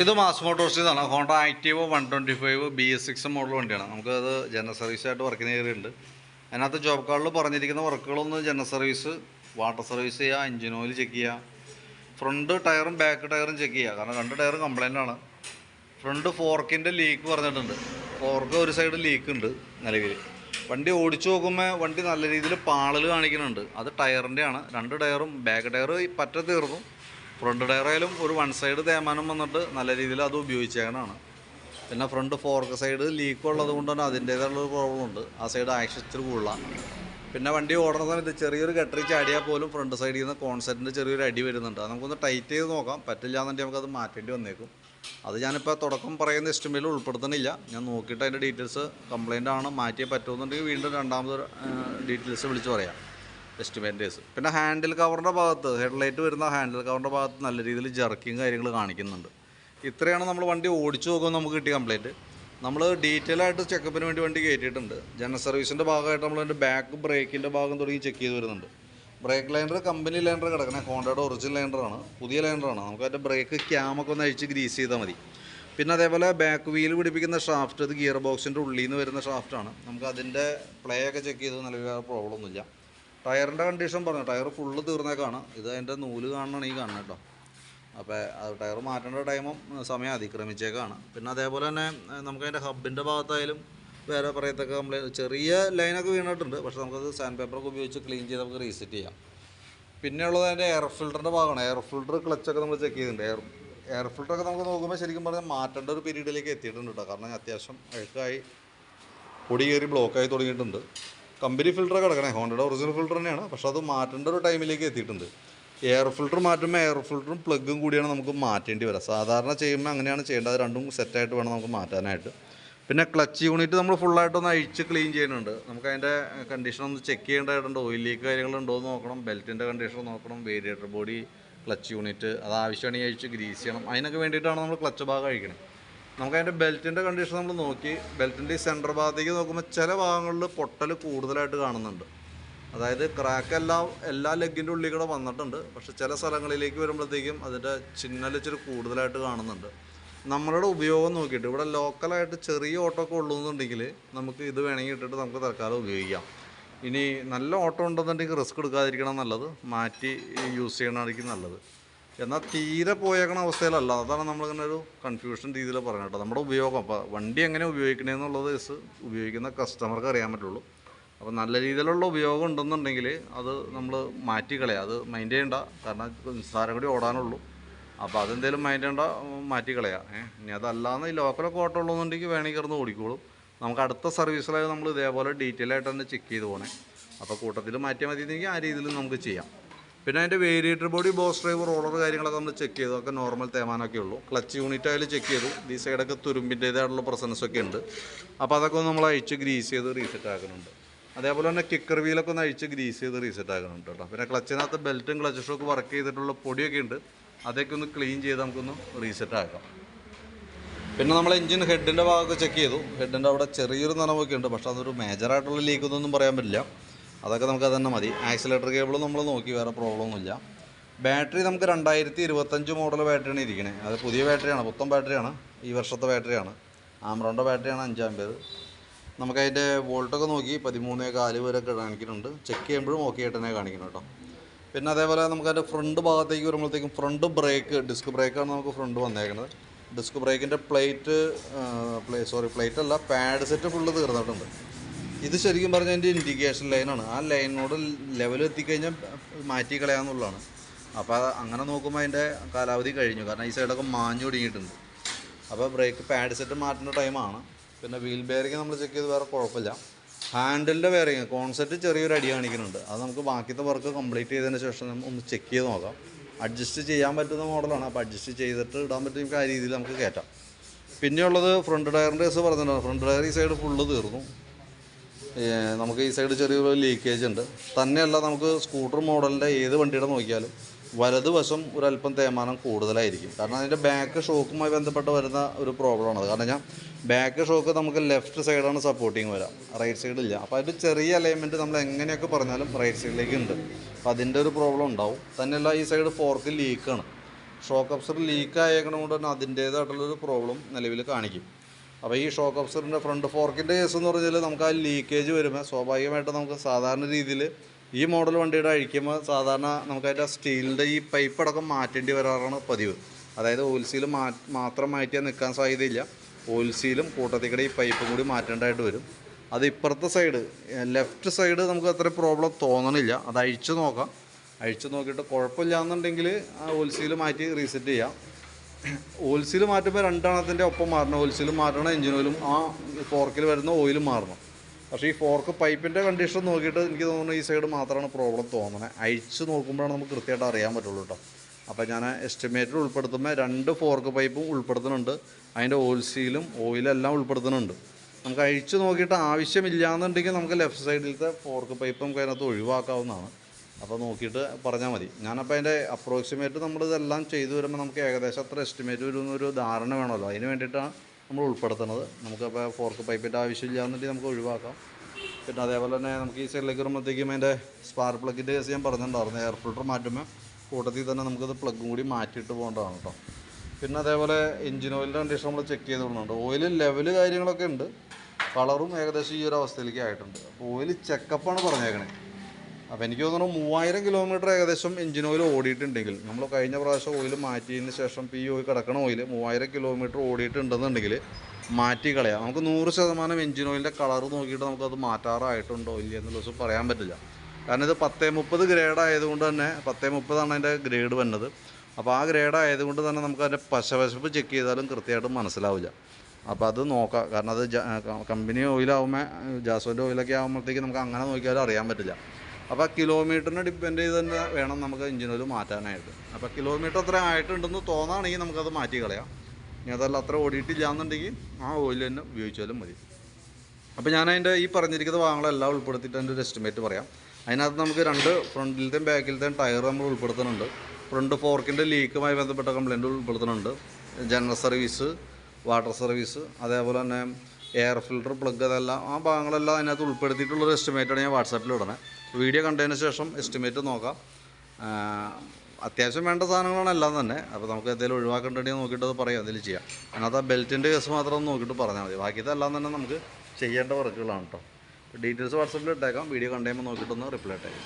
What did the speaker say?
ഇത് മാസ് മോട്ടോഴ്സിന്നാണ് Honda Activa one twenty five B S six model വണ്ടിയാണ്. നമുക്കത് ജനറൽ സർവീസായിട്ട് വർക്കിന് കയറിയിട്ടുണ്ട് അതിനകത്ത് ജോബ് കാർഡിൽ പറഞ്ഞിരിക്കുന്ന വർക്കുകളൊന്ന് ജനറൽ സർവീസ് വാട്ടർ സർവീസ് ചെയ്യുക എഞ്ചിൻ ഓയിൽ ചെക്ക് ചെയ്യുക. ഫ്രണ്ട് ടയറും ബാക്ക് ടയറും ചെക്ക് ചെയ്യുക. കാരണം രണ്ട് ടയറും കംപ്ലൈന്റ് ആണ്. ഫ്രണ്ട് ഫോർക്കിന്റെ ലീക്ക് പറഞ്ഞിട്ടുണ്ട്. ഫോർക്ക് ഒരു സൈഡ് ലീക്ക് ഉണ്ട് നിലവിൽ വണ്ടി ഓടിച്ചു നോക്കുമ്പോൾ വണ്ടി നല്ല രീതിയിൽ പാളൽ കാണിക്കുന്നുണ്ട്. അത് ടയറിന്റെ ആണ് രണ്ട് ടയറും ബാക്ക് ടയർ പറ്റ തീർന്നു. ഫ്രണ്ട് ടയറായാലും ഒരു വൺ സൈഡ് തേമാനം വന്നിട്ട് നല്ല രീതിയിൽ അത് ഉപയോഗിച്ചേക്കണാണ് പിന്നെ ഫ്രണ്ട് ഫോർക്ക് സൈഡ് ലീക്ക് ഉള്ളത് കൊണ്ട് തന്നെ അതിന്റേതായുള്ള പ്രോബ്ലം ഉണ്ട് ആ സൈഡ് ആക്ഷിച്ചിട്ട് കൂടുതലാണ് പിന്നെ വണ്ടി ഓടുന്ന സമയത്ത് ചെറിയൊരു ഗട്ടറി ചാടിയാൽ പോലും ഫ്രണ്ട് സൈഡിൽ നിന്ന് കോൺസെന്റിന്റെ ചെറിയൊരു അടി വരുന്നുണ്ട്. നമുക്കൊന്ന് ടൈറ്റ് ചെയ്ത് നോക്കാം. പറ്റില്ല എന്നുണ്ടെങ്കിൽ നമുക്കത് മാറ്റേണ്ടി വന്നേക്കും. അത് ഞാനിപ്പോൾ തുടക്കം പറയുന്ന എസ്റ്റിമേറ്റിൽ ഉൾപ്പെടുത്തുന്നില്ല. ഞാൻ നോക്കിയിട്ട് അതിന്റെ ഡീറ്റെയിൽസ് കംപ്ലയിന്റ് ആണ്. മാറ്റിയേ പറ്റുമെന്നുണ്ടെങ്കിൽ വീണ്ടും രണ്ടാമത് ഡീറ്റെയിൽസ് വിളിച്ച് പറയാം. എസ്റ്റിമേറ്റേഴ്സ് പിന്നെ ഹാൻഡിൽ കവറിന്റെ ഭാഗത്ത് ഹെഡ്ലൈറ്റ് വരുന്ന ഹാൻഡിൽ കവറിന്റെ ഭാഗത്ത് നല്ല രീതിയിൽ ജർക്കിങ് കാര്യങ്ങൾ കാണിക്കുന്നുണ്ട്. ഇത്രയാണ് നമ്മൾ വണ്ടി ഓടിച്ചു നോക്കുമ്പോൾ നമുക്ക് കിട്ടിയ കംപ്ലൈന്റ് നമ്മൾ ഡീറ്റെയിൽ ആയിട്ട് ചെക്കപ്പിന് വേണ്ടി വണ്ടി കയറ്റിയിട്ടുണ്ട് ജനറൽ സർവീസിന്റെ ഭാഗമായിട്ട് നമ്മൾ അതിന്റെ ബാക്ക് ബ്രേക്കിന്റെ ഭാഗം തുടങ്ങി ചെക്ക് ചെയ്ത് വരുന്നുണ്ട്. ബ്രേക്ക് ലൈൻഡർ കമ്പനി ലൈൻഡർ കിടക്കുന്നത് ഹോണ്ടയുടെ ഒറിജിനൽ ലൈനറാണ് പുതിയ ലൈനറാണ് നമുക്ക് അതിന്റെ ബ്രേക്ക് ക്യാമൊക്കെ ഒന്ന് അഴിച്ച് ഗ്രീസ് ചെയ്താൽ മതി. പിന്നെ അതേപോലെ ബാക്ക് വീൽ പിടിപ്പിക്കുന്ന ഷാഫ്റ്റ് അത് ഗിയർ ബോക്സിന്റെ ഉള്ളിൽ നിന്ന് വരുന്ന ഷാഫ്റ്റാണ് നമുക്ക് അതിന്റെ പ്ലേ ഒക്കെ ചെക്ക് ചെയ്ത് നല്ല പ്രോബ്ലം ഒന്നുമില്ല. ടയറിന്റെ കണ്ടീഷൻ പറഞ്ഞു? ടയർ ഫുള്ള് തീർന്നേക്കാണ്. ഇത് അതിന്റെ നൂൽ കാണണം ഈ കാണണം കേട്ടോ. അപ്പോൾ അത് ടയർ മാറ്റേണ്ട ടൈമും സമയം അതിക്രമിച്ചേക്കാണ്. പിന്നെ അതേപോലെ തന്നെ നമുക്കതിന്റെ ഹബിന്റെ ഭാഗത്തായാലും വേറെ പറയത്തക്ക നമ്മൾ ചെറിയ ലൈനൊക്കെ വീണിട്ടുണ്ട്. പക്ഷേ നമുക്കത് സാൻഡ് പേപ്പറൊക്കെ ഉപയോഗിച്ച് ക്ലീൻ ചെയ്ത് നമുക്ക് റീസെറ്റ് ചെയ്യാം. പിന്നെ ഉള്ളത് അതിന്റെ എയർ ഫിൽറ്ററിന്റെ ഭാഗമാണ്. എയർ ഫിൽറ്റർ ക്ലച്ചൊക്കെ നമ്മൾ ചെക്ക് ചെയ്തിട്ടുണ്ട്. എയർ എയർ ഫിൽറ്ററൊക്കെ നമുക്ക് നോക്കുമ്പോൾ ശരിക്കും പറഞ്ഞാൽ മാറ്റേണ്ട ഒരു പീരീഡിലേക്ക് എത്തിയിട്ടുണ്ട് കേട്ടോ. കാരണം അത്യാവശ്യം അഴുക്കായി പൊടി കയറി ബ്ലോക്കായി തുടങ്ങിയിട്ടുണ്ട്. കമ്പനി ഫിൽറ്റർ കിടക്കണേ. ഹോണ്ടയുടെ ഒറിജിനൽ ഫിൽറ്റർ തന്നെയാണ്. പക്ഷെ അത് മാറ്റേണ്ട ഒരു ടൈമിലേക്ക് എത്തിയിട്ടുണ്ട്. എയർ ഫിൽറ്റർ മാറ്റുമ്പോൾ എയർ ഫിൽറ്ററും പ്ലഗും കൂടിയാണ് നമുക്ക് മാറ്റേണ്ടി വരിക സാധാരണ ചെയ്യുമ്പോൾ അങ്ങനെയാണ് ചെയ്യേണ്ടത്. രണ്ടും സെറ്റായിട്ട് വേണം നമുക്ക് മാറ്റാനായിട്ട്. പിന്നെ ക്ലച്ച് യൂണിറ്റ് നമ്മൾ ഫുള്ളായിട്ടൊന്ന് അഴിച്ച് ക്ലീൻ ചെയ്യുന്നുണ്ട്. നമുക്ക് അതിന്റെ കണ്ടീഷൻ ഒന്ന് ചെക്ക് ചെയ്യേണ്ടതായിട്ടുണ്ട് ഓയിൽ ലീക്ക് കാര്യങ്ങളുണ്ടോ എന്ന് നോക്കണം. ബെൽറ്റിന്റെ കണ്ടീഷൻ നോക്കണം. വേരിയേറ്റർ ബോഡി ക്ലച്ച് യൂണിറ്റ് അത് ആവശ്യമാണെങ്കിൽ അഴിച്ച് ഗ്രീസ് ചെയ്യണം. അതിനൊക്കെ വേണ്ടിയിട്ടാണ് നമ്മൾ ക്ലച്ച് ഭാഗം അഴിക്കണത് നമുക്ക് അതിന്റെ ബെൽറ്റിന്റെ കണ്ടീഷൻ നമ്മൾ നോക്കി. ബെൽറ്റിന്റെ ഈ സെന്റർ ഭാഗത്തേക്ക് നോക്കുമ്പോൾ ചില ഭാഗങ്ങളിൽ പൊട്ടൽ കൂടുതലായിട്ട് കാണുന്നുണ്ട്. അതായത് ക്രാക്ക് എല്ലാം എല്ലാ ലെഗിന്റെ ഉള്ളിൽ കൂടെ വന്നിട്ടുണ്ട്. പക്ഷെ ചില സ്ഥലങ്ങളിലേക്ക് വരുമ്പോഴത്തേക്കും അതിന്റെ ചിഹ്നൽ ഇച്ചിരി കൂടുതലായിട്ട് കാണുന്നുണ്ട്. നമ്മളുടെ ഉപയോഗം നോക്കിയിട്ട് ഇവിടെ ലോക്കലായിട്ട് ചെറിയ ഓട്ടോ ഒക്കെ ഉള്ളൂന്നുണ്ടെങ്കിൽ നമുക്ക് ഇത് വേണമെങ്കിൽ ഇട്ടിട്ട് നമുക്ക് തൽക്കാലം ഉപയോഗിക്കാം. ഇനി നല്ല ഓട്ടോ ഉണ്ടെന്നുണ്ടെങ്കിൽ റിസ്ക് എടുക്കാതിരിക്കണം നല്ലത്. മാറ്റി യൂസ് ചെയ്യണമായിരിക്കും നല്ലത്. എന്നാൽ തീരെ പോയേക്കണ അവസ്ഥയിലല്ല. അതാണ് നമ്മളിങ്ങനെ ഒരു കൺഫ്യൂഷൻ രീതിയിൽ പറയുന്നത് കേട്ടോ. നമ്മുടെ ഉപയോഗം. അപ്പോൾ വണ്ടി എങ്ങനെ ഉപയോഗിക്കണമെന്നുള്ളത് ഉപയോഗിക്കുന്ന കസ്റ്റമർക്ക് അറിയാൻ പറ്റുള്ളൂ. അപ്പോൾ നല്ല രീതിയിലുള്ള ഉപയോഗം ഉണ്ടെന്നുണ്ടെങ്കിൽ അത് നമ്മൾ മാറ്റി മാറ്റിക്കളയാം അത് മൈൻഡ് ചെയ്യണ്ട. കാരണം നിസ്സാരം കൂടി ഓടാനുള്ളൂ. അപ്പോൾ അതെന്തേലും മൈൻഡ് ചെയ്യണ്ട മാറ്റി മാറ്റിക്കളയാം ഏഹ് ഇനി അതല്ലാന്ന് ഈ ലോക്കലൊക്കെ ഓട്ടം ഉള്ളതെന്നുണ്ടെങ്കിൽ വേണമെങ്കിൽ കിടന്ന് ഓടിക്കോളും. നമുക്ക് അടുത്ത സർവീസിലായി നമ്മൾ ഇതേപോലെ ഡീറ്റെയിൽ ആയിട്ട് തന്നെ ചെക്ക് ചെയ്ത് പോകണേ അപ്പോൾ കൂട്ടത്തിൽ മാറ്റിയാൽ മതി ആ രീതിയിൽ നമുക്ക് ചെയ്യാം. പിന്നെ അതിന്റെ variator body boss drive roller കാര്യങ്ങളൊക്കെ നമ്മൾ ചെക്ക് ചെയ്തു. അതൊക്കെ നോർമൽ തേമാനൊക്കെ ഉള്ളൂ. ക്ലച്ച് യൂണിറ്റ് ആയാലും ചെക്ക് ചെയ്തു. ഈ സൈഡൊക്കെ തുരുമ്പിന്റേതായിട്ടുള്ള പ്രസൻസ് ഒക്കെ ഉണ്ട്. അപ്പോൾ അതൊക്കെ ഒന്ന് നമ്മൾ അഴിച്ച് ഗ്രീസ് ചെയ്ത് റീസെറ്റ് ആക്കുന്നുണ്ട്. അതേപോലെ തന്നെ കിക്കർ വീലൊക്കെ ഒന്ന് അഴിച്ച് ഗ്രീസ് ചെയ്ത് റീസെറ്റ് ആക്കുന്നുണ്ട് കേട്ടോ. പിന്നെ ക്ലച്ചിനകത്ത് ബെൽറ്റും ക്ലച്ച് ഷോക്ക് വർക്ക് ചെയ്തിട്ടുള്ള പൊടിയൊക്കെ ഉണ്ട്. അതൊക്കെ ഒന്ന് ക്ലീൻ ചെയ്ത് നമുക്കൊന്ന് റീസെറ്റ് ആക്കാം. പിന്നെ നമ്മൾ എഞ്ചിൻ ഹെഡിന്റെ ഭാഗമൊക്കെ ചെക്ക് ചെയ്തു. ഹെഡിന്റെ അവിടെ ചെറിയൊരു നനവൊക്കെ ഉണ്ട്. പക്ഷേ അതൊരു മേജറായിട്ടുള്ള ലീക്ക് ഒന്നും പറയാൻ പറ്റില്ല. അതൊക്കെ നമുക്ക് അത് തന്നെ മതി. ആക്സിലേറ്റർ കേബിൾ നമ്മൾ നോക്കി വേറെ പ്രോബ്ലം ഒന്നുമില്ല. ബാറ്ററി നമുക്ക് രണ്ടായിരത്തി ഇരുപത്തഞ്ച് മോഡൽ ബാറ്ററിയാണ് ഇരിക്കണേ. അത് പുതിയ ബാറ്ററിയാണ് പുത്തൻ ബാറ്ററിയാണ് ഈ വർഷത്തെ ബാറ്ററിയാണ്. ആമ്രോന്റെ ബാറ്ററിയാണ് അഞ്ചാം പേര് നമുക്കതിന്റെ വോൾട്ടൊക്കെ നോക്കി പതിമൂന്നേ കാൽ വരെ കാണിക്കുന്നുണ്ട്. ചെക്ക് ചെയ്യുമ്പോഴും ഓക്കെ ആയിട്ട് തന്നെ കാണിക്കണം കേട്ടോ. പിന്നെ അതേപോലെ നമുക്ക് അതിന്റെ ഫ്രണ്ട് ഭാഗത്തേക്ക് വരുമ്പോഴത്തേക്കും ഫ്രണ്ട് ബ്രേക്ക് ഡിസ്ക് ബ്രേക്കാണ് നമുക്ക് ഫ്രണ്ട് വന്നേക്കുന്നത് ഡിസ്ക് ബ്രേക്കിന്റെ പ്ലേറ്റ് പ്ലേ സോറി പ്ലേറ്റ് അല്ല പാഡ് സെറ്റ് ഫുള്ള് തീർന്നിട്ടുണ്ട്. ഇത് ശരിക്കും പറഞ്ഞാൽ എന്റെ ഇൻഡിക്കേഷൻ ലൈനാണ് ആ ലൈനോട് ലെവൽ എത്തിക്കഴിഞ്ഞാൽ മാറ്റി കളയാന്നുള്ളതാണ്. അപ്പോൾ അങ്ങനെ നോക്കുമ്പോൾ അതിന്റെ കാലാവധി കഴിഞ്ഞു. കാരണം ഈ സൈഡൊക്കെ മാഞ്ഞു തുടങ്ങിയിട്ടുണ്ട്. അപ്പോൾ ബ്രേക്ക് പാഡ് സെറ്റ് മാറ്റേണ്ട ടൈമാണ് പിന്നെ വീൽ ബെയറിങ് നമ്മൾ ചെക്ക് ചെയ്ത് വേറെ കുഴപ്പമില്ല. ഹാൻഡിലിന്റെ ബെയറിങ് കോൺസെപ്റ്റ് ചെറിയൊരു അടി കാണിക്കുന്നുണ്ട്. അത് നമുക്ക് ബാക്കിയത്തെ വർക്ക് കംപ്ലീറ്റ് ചെയ്തതിന് ശേഷം ഒന്ന് ചെക്ക് ചെയ്ത് നോക്കാം. അഡ്ജസ്റ്റ് ചെയ്യാൻ പറ്റുന്ന മോഡലാണ് അപ്പോൾ അഡ്ജസ്റ്റ് ചെയ്തിട്ട് ഇടാൻ പറ്റും ആ രീതിയിൽ നമുക്ക് കയറ്റാം പിന്നെയുള്ളത് ഫ്രണ്ട് ടയറിന്റെ കേസ് പറഞ്ഞിട്ടുണ്ട് ഫ്രണ്ട് ടയർ ഈ സൈഡ് ഫുള്ള് തീർന്നു. നമുക്ക് ഈ സൈഡ് ചെറിയൊരു ലീക്കേജ് ഉണ്ട്. തന്നെയല്ല നമുക്ക് സ്കൂട്ടർ മോഡലിന്റെ ഏത് വണ്ടിയുടെ നോക്കിയാലും വലതുവശം ഒരല്പം തേമാനം കൂടുതലായിരിക്കും. കാരണം അതിന്റെ ബാക്ക് ഷോക്കുമായി ബന്ധപ്പെട്ട് വരുന്ന ഒരു പ്രോബ്ലമാണ് അത് കാരണം ഞാൻ ബാക്ക് ഷോക്ക് നമുക്ക് ലെഫ്റ്റ് സൈഡാണ് സപ്പോർട്ടിങ് വരാം റൈറ്റ് സൈഡില്ല അപ്പോൾ അതിന്റെ ചെറിയ അലൈൻമെന്റ് നമ്മൾ എങ്ങനെയൊക്കെ പറഞ്ഞാലും റൈറ്റ് സൈഡിലേക്ക് ഉണ്ട്. അപ്പോൾ അതിന്റെ ഒരു പ്രോബ്ലം ഉണ്ടാവും. തന്നെയല്ല ഈ സൈഡ് ഫോർക്ക് ലീക്കാണ് ഷോക്ക് അപ്സർ ലീക്ക് ആയേക്കണ കൊണ്ട് തന്നെ അതിന്റേതായിട്ടുള്ളൊരു പ്രോബ്ലം നിലവിൽ കാണിക്കും. അപ്പോൾ ഈ ഷോക്ക് അബ്സറിന്റെ ഫ്രണ്ട് ഫോർക്കിന്റെ കേസ് എന്ന് പറഞ്ഞാൽ നമുക്ക് ആ ലീക്കേജ് വരുമ്പോൾ സ്വാഭാവികമായിട്ട് നമുക്ക് സാധാരണ രീതിയിൽ ഈ മോഡൽ വണ്ടിയുടെ അഴിക്കുമ്പോൾ സാധാരണ നമുക്ക് അതിന്റെ സ്റ്റീലിന്റെ ഈ പൈപ്പ് അടക്കം മാറ്റേണ്ടി വരാറാണ് പതിവ്. അതായത് ഓയിൽ സീൽ മാ മാത്രം മാറ്റിയാൽ നിൽക്കാൻ സാധ്യതയില്ല. ഓയിൽ സീലും കൂട്ടത്തിക്കടെ ഈ പൈപ്പും കൂടി മാറ്റേണ്ടതായിട്ട് വരും. അത് ഇപ്പുറത്തെ സൈഡ് ലെഫ്റ്റ് സൈഡ് നമുക്ക് അത്ര പ്രോബ്ലം തോന്നണില്ല. അത് അഴിച്ചു നോക്കാം. അഴിച്ചു നോക്കിയിട്ട് കുഴപ്പമില്ല എന്നുണ്ടെങ്കിൽ ആ ഓയിൽ സീൽ മാറ്റി റീസെറ്റ് ചെയ്യാം. ഓയിൽ സീൽ മാറ്റുമ്പോൾ രണ്ടെണ്ണത്തിന്റെ ഒപ്പം മാറണം. ഓയിൽ സീൽ മാറ്റണം എഞ്ചിൻ ഓയിലും ആ ഫോർക്കിൽ വരുന്ന ഓയിലും മാറണം. പക്ഷേ ഈ ഫോർക്ക് പൈപ്പിന്റെ കണ്ടീഷൻ നോക്കിയിട്ട് എനിക്ക് തോന്നുന്നു ഈ സൈഡ് മാത്രമാണ് പ്രോബ്ലം തോന്നുന്നത് അഴിച്ച് നോക്കുമ്പോഴാണ് നമുക്ക് കൃത്യമായിട്ട് അറിയാൻ പറ്റുള്ളൂ കേട്ടോ. അപ്പോൾ ഞാൻ എസ്റ്റിമേറ്റിൽ ഉൾപ്പെടുത്തുമ്പോൾ രണ്ട് ഫോർക്ക് പൈപ്പും ഉൾപ്പെടുത്തുന്നുണ്ട്. അതിന്റെ ഓയിൽ സീലും ഓയിലെല്ലാം ഉൾപ്പെടുത്തുന്നുണ്ട്. നമുക്ക് അഴിച്ച് നോക്കിയിട്ട് ആവശ്യമില്ലാന്നുണ്ടെങ്കിൽ നമുക്ക് ലെഫ്റ്റ് സൈഡിലത്തെ ഫോർക്ക് പൈപ്പ് നമുക്ക് അതിനകത്ത് ഒഴിവാക്കാവുന്നതാണ്. അപ്പോൾ നോക്കിയിട്ട് പറഞ്ഞാൽ മതി. ഞാനപ്പോൾ അതിന്റെ അപ്രോക്സിമേറ്റ് നമ്മൾ ഇതെല്ലാം ചെയ്തു വരുമ്പോൾ നമുക്ക് ഏകദേശം അത്ര എസ്റ്റിമേറ്റ് വരുന്നൊരു ധാരണ വേണമല്ലോ. അതിന് വേണ്ടിയിട്ടാണ് നമ്മൾ ഉൾപ്പെടുത്തുന്നത്. നമുക്കപ്പോൾ ഫോർക്ക് പൈപ്പിന്റെ ആവശ്യമില്ല എന്നുണ്ടെങ്കിൽ നമുക്ക് ഒഴിവാക്കാം. പിന്നെ അതേപോലെ തന്നെ നമുക്ക് ഈ സൈഡിലേക്ക് വരുമ്പോഴത്തേക്കും അതിന്റെ സ്പാർക്ക് പ്ലഗിന്റെ കേസ് ഞാൻ പറഞ്ഞിട്ടുണ്ടായിരുന്നു. എയർ ഫിൽട്ടർ മാറ്റുമ്പോൾ കൂട്ടത്തിൽ തന്നെ നമുക്കത് പ്ലഗും കൂടി മാറ്റിയിട്ട് പോകേണ്ടതാണ് കേട്ടോ പിന്നെ അതേപോലെ എഞ്ചിൻ ഓയിലിന്റെ കണ്ടീഷൻ നമ്മൾ ചെക്ക് ചെയ്ത് വിടുന്നുണ്ട് ഓയിൽ ലെവൽ കാര്യങ്ങളൊക്കെ ഉണ്ട്. കളറും ഏകദേശം ഈ ഒരു അവസ്ഥയിലേക്ക് ആയിട്ടുണ്ട്. അപ്പോൾ ഓയിൽ ചെക്കപ്പാണ് പറഞ്ഞേക്കണേ. അപ്പോൾ എനിക്ക് തോന്നുന്നു മൂവായിരം കിലോമീറ്റർ ഏകദേശം എഞ്ചിൻ ഓയിൽ ഓടിയിട്ടുണ്ടെങ്കിൽ നമ്മൾ കഴിഞ്ഞ പ്രാവശ്യം ഓയിൽ മാറ്റിയതിന് ശേഷം ഇപ്പോൾ ഈ ഓയിൽ കിടക്കണ ഓയിൽ മൂവായിരം കിലോമീറ്റർ ഓടിയിട്ടുണ്ടെന്നുണ്ടെങ്കിൽ മാറ്റി കളയാം. നമുക്ക് നൂറ് ശതമാനം എഞ്ചിൻ ഓയിലിന്റെ കളർ നോക്കിയിട്ട് നമുക്കത് മാറ്റാറായിട്ടുണ്ടോ ഇല്ല എന്നുള്ള ദിവസം പറയാൻ പറ്റില്ല. കാരണം ഇത് പത്തേ മുപ്പത് ഗ്രേഡ് ആയതുകൊണ്ട് തന്നെ പത്തേ മുപ്പതാണ് അതിന്റെ ഗ്രേഡ് വന്നത്. അപ്പോൾ ആ ഗ്രേഡ് ആയതുകൊണ്ട് തന്നെ നമുക്ക് അതിന്റെ പശവശപ്പ് ചെക്ക് ചെയ്താലും കൃത്യമായിട്ട് മനസ്സിലാവില്ല. അപ്പോൾ അത് നോക്കാം. കാരണം അത് കമ്പനി ഓയിലാവുമ്പോൾ ജാസോന്റെ ഓയിലൊക്കെ ആകുമ്പോഴത്തേക്ക് നമുക്ക് അങ്ങനെ നോക്കിയാലും അറിയാൻ പറ്റില്ല. അപ്പോൾ കിലോമീറ്ററിനെ ഡിപ്പെൻഡ് ചെയ്ത് തന്നെ വേണം നമുക്ക് എഞ്ചിൻ ഓയിൽ മാറ്റാനായിട്ട്. അപ്പോൾ കിലോമീറ്റർ അത്ര ആയിട്ടുണ്ടെന്ന് തോന്നുകയാണെങ്കിൽ നമുക്കത് മാറ്റി കളയാം. ഇനി അതല്ല അത്ര ഓടിയിട്ടില്ല എന്നുണ്ടെങ്കിൽ ആ ഓയിൽ തന്നെ ഉപയോഗിച്ചാലും മതി. അപ്പോൾ ഞാൻ അതിന്റെ ഈ പറഞ്ഞിരിക്കുന്ന ഭാഗങ്ങളെല്ലാം ഉൾപ്പെടുത്തിയിട്ട് അതിന്റെ ഒരു എസ്റ്റിമേറ്റ് പറയാം. അതിനകത്ത് നമുക്ക് രണ്ട് ഫ്രണ്ടിലത്തെയും ബാക്കിലത്തെയും ടയർ നമ്മൾ ഉൾപ്പെടുത്തുന്നുണ്ട്. ഫ്രണ്ട് ഫോർക്കിന്റെ ലീക്കുമായി ബന്ധപ്പെട്ട കംപ്ലൈന്റ് ഉൾപ്പെടുത്തുന്നുണ്ട്. ജനറൽ സർവീസ് വാട്ടർ സർവീസ് അതേപോലെ തന്നെ എയർ ഫിൽട്ടർ പ്ലഗ് അതെല്ലാം ആ ഭാഗങ്ങളെല്ലാം അതിനകത്ത് ഉൾപ്പെടുത്തിയിട്ടുള്ളൊരു എസ്റ്റിമേറ്റാണ് ഞാൻ വാട്സാപ്പിൽ ഇടണേ വീഡിയോ കണ്ടതിന് ശേഷം എസ്റ്റിമേറ്റ് നോക്കാം. അത്യാവശ്യം വേണ്ട സാധനങ്ങളാണ് എല്ലാം തന്നെ. അപ്പോൾ നമുക്ക് എന്തെങ്കിലും ഒഴിവാക്കേണ്ടതെങ്കിൽ നോക്കിയിട്ട് അത് പറയാം. എന്തെങ്കിലും ചെയ്യാം. അതിനകത്ത് ആ ബെൽറ്റിന്റെ കേസ് മാത്രം ഒന്ന് നോക്കിയിട്ട് പറഞ്ഞാൽ മതി. ബാക്കിയതെല്ലാം തന്നെ നമുക്ക് ചെയ്യേണ്ട വർക്കുകളാണ് കേട്ടോ ഡീറ്റെയിൽസ് വാട്സപ്പിൽ ഇട്ടേക്കാം. വീഡിയോ കണ്ടുകഴിയുമ്പോൾ നോക്കിയിട്ടൊന്ന് റിപ്ലൈ ഇട്ടേക്കാം.